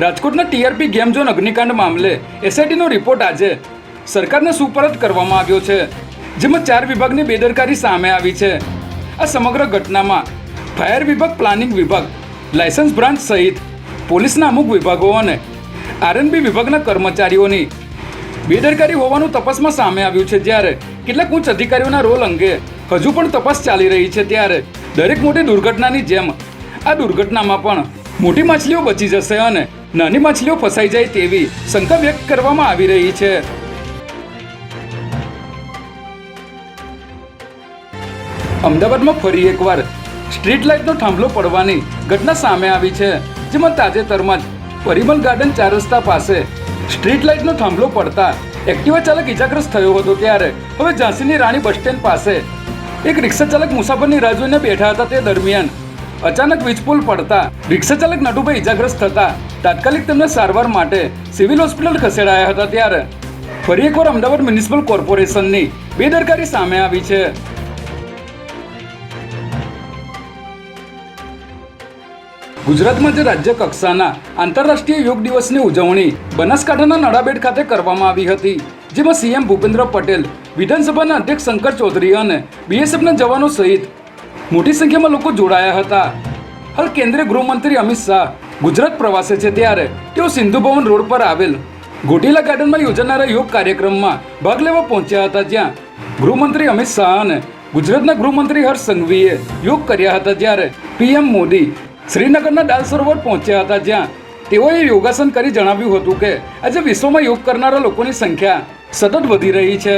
રાજકોટના TRP game zone અગ્નિકાંડ મામલે એસઆઈટીનો report આજે સરકારને સુપરત કરવામાં આવ્યો છે, જેમાં ચાર વિભાગની બેદરકારી સામે આવી છે. આ સમગ્ર ઘટનામાં ફાયર વિભાગ, પ્લાનિંગ વિભાગ, લાયસન્સ બ્રાન્ચ સહિત પોલીસના અમુક વિભાગો અને આરએનબી વિભાગના કર્મચારીઓની બેદરકારી હોવાનું તપાસમાં સામે આવ્યું છે. જ્યારે કેટલાક ઉચ્ચ અધિકારીઓના રોલ અંગે હજુ પણ તપાસ ચાલી રહી છે. ત્યારે દરેક મોટી દુર્ઘટનાની જેમ આ દુર્ઘટનામાં પણ મોટી માછલીઓ બચી જશે અને નાની માછલીઓ ફસાઈ જાય તેવી શંકા વ્યક્ત કરવામાં આવી રહી છે. અમદાવાદમાં ફરી એકવાર સ્ટ્રીટ લાઇટનો થાંભલો પડવાની ઘટના સામે આવી છે, જેમાં તાજેતરમાં જ પરિમલ ગાર્ડન ચાર રસ્તા પાસે સ્ટ્રીટ લાઇટનો થાંભલો પડતા એક્ટિવા ચાલક ઇજાગ્રસ્ત થયો હતો ત્યારે. હવે ઝાંસીની રાણી બસ સ્ટેન્ડ પાસે એક રિક્ષા ચાલક મુસાફરની રાહ જોઈને બેઠા હતા. તે દરમિયાન અચાનક વીજપુલ પડતા રિક્ષા ચાલક નટુભાઈ ઇજાગ્રસ્ત થતા તાત્કાલિક તેમને સારવાર માટે સિવિલ હોસ્પિટલ ખસેડાયા હતા ત્યારે ફરી એકવાર અમદાવાદ મ્યુનિસિપલ કોર્પોરેશનની બેદરકારી સામે આવી છે. ગુજરાતમાં જે રાજ્ય કક્ષાના આંતરરાષ્ટ્રીય યોગ દિવસની ઉજવણી બનાસકાંઠાના નડાબેટ ખાતે કરવામાં આવી હતી, જેમાં સીએમ ભૂપેન્દ્ર પટેલ, વિધાનસભાના અધ્યક્ષ શંકર ચૌધરી અને બીએસએફના જવાનો સહિત મોટી સંખ્યામાં લોકો જોડાયા હતા. હાલ કેન્દ્રીય ગૃહમંત્રી અમિત શાહ ગુજરાત પ્રવાસે છે ત્યારે તેઓ સિંધુ ભવન રોડ પર આવેલ ગોટીલા ગાર્ડનમાં યોજાનારા યોગ કાર્યક્રમમાં ભાગ લેવા પહોંચ્યા હતા જ્યાં ગૃહમંત્રી અમિત શાહ અને ગુજરાતના ગૃહમંત્રી હર્ષ સંઘવીએ યોગ કર્યા હતા જ્યારે પીએમ મોદી શ્રીનગરના દાલ સરોવર પહોંચ્યા હતા જ્યાં તેઓએ યોગાસન કરી જણાવ્યું હતું કે આજે વિશ્વમાં યોગ કરનારા લોકોની સંખ્યા સતત વધી રહી છે.